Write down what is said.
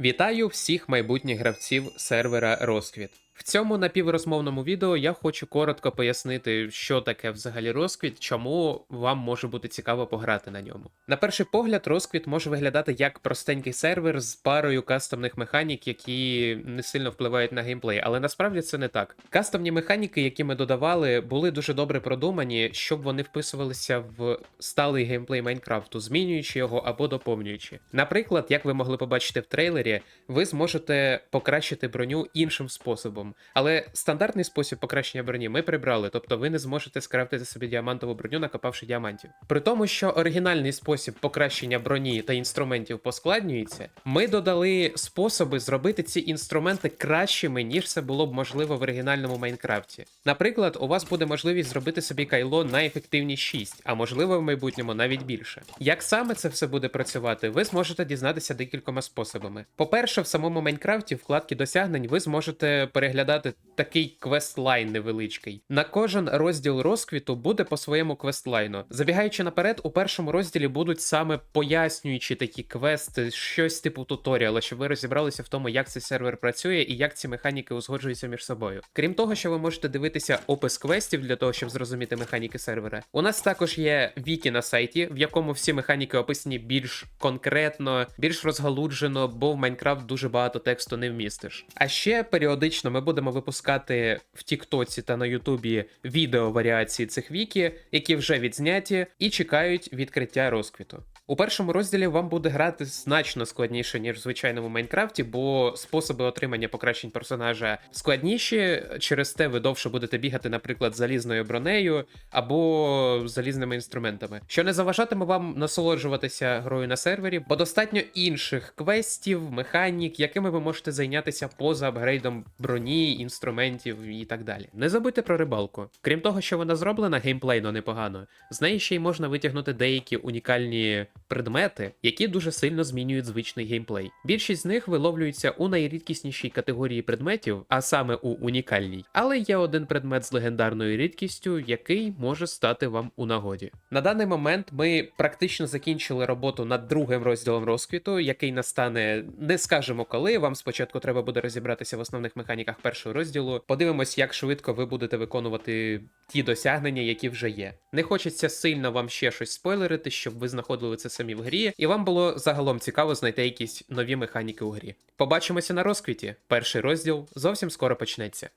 Вітаю всіх майбутніх гравців сервера Розквіт. В цьому напіврозмовному відео я хочу коротко пояснити, що таке взагалі розквіт, чому вам може бути цікаво пограти на ньому. На перший погляд, розквіт може виглядати як простенький сервер з парою кастомних механік, які не сильно впливають на геймплей, але насправді це не так. Кастомні механіки, які ми додавали, були дуже добре продумані, щоб вони вписувалися в сталий геймплей Майнкрафту, змінюючи його або доповнюючи. Наприклад, як ви могли побачити в трейлері, ви зможете покращити броню іншим способом. Але стандартний спосіб покращення броні ми прибрали, тобто ви не зможете скрафтити собі діамантову броню, накопавши діамантів. При тому, що оригінальний спосіб покращення броні та інструментів поскладнюється, ми додали способи зробити ці інструменти кращими, ніж це було б можливо в оригінальному Майнкрафті. Наприклад, у вас буде можливість зробити собі кайло на ефективність 6, а можливо в майбутньому навіть більше. Як саме це все буде працювати, ви зможете дізнатися декількома способами. По-перше, в самому Майнкрафті вкладки досягнень ви зможете переглядати такий квест-лайн невеличкий. На кожен розділ розквіту буде по своєму квест-лайну. Забігаючи наперед, у першому розділі будуть саме пояснюючі такі квести, щось типу туторіала, щоб ви розібралися в тому, як цей сервер працює і як ці механіки узгоджуються між собою. Крім того, що ви можете дивитися опис квестів для того, щоб зрозуміти механіки сервера. У нас також є вікі на сайті, в якому всі механіки описані більш конкретно, більш розгалуджено, бо в Майнкрафт дуже багато тексту не вмістиш. А ще періодично ми будемо випускати в Тіктоці та на Ютубі відео варіації цих віки, які вже відзняті і чекають відкриття розквіту. У першому розділі вам буде грати значно складніше, ніж в звичайному Майнкрафті, бо способи отримання покращень персонажа складніші. Через те ви довше будете бігати, наприклад, залізною бронею або залізними інструментами, що не заважатиме вам насолоджуватися грою на сервері, бо достатньо інших квестів, механік, якими ви можете зайнятися поза апгрейдом броні, інструментів і так далі. Не забудьте про рибалку. Крім того, що вона зроблена геймплейно непогано, з неї ще й можна витягнути деякі унікальні предмети, які дуже сильно змінюють звичний геймплей. Більшість з них виловлюються у найрідкіснішій категорії предметів, а саме у унікальній. Але є один предмет з легендарною рідкістю, який може стати вам у нагоді. На даний момент ми практично закінчили роботу над другим розділом розквіту, який настане не скажемо коли. Вам спочатку треба буде розібратися в основних механіках першого розділу. Подивимось, як швидко ви будете виконувати ті досягнення, які вже є. Не хочеться сильно вам ще щось спойлерити, щоб ви знаходили це самі в грі, і вам було загалом цікаво знайти якісь нові механіки у грі. Побачимося на розквіті. Перший розділ зовсім скоро почнеться.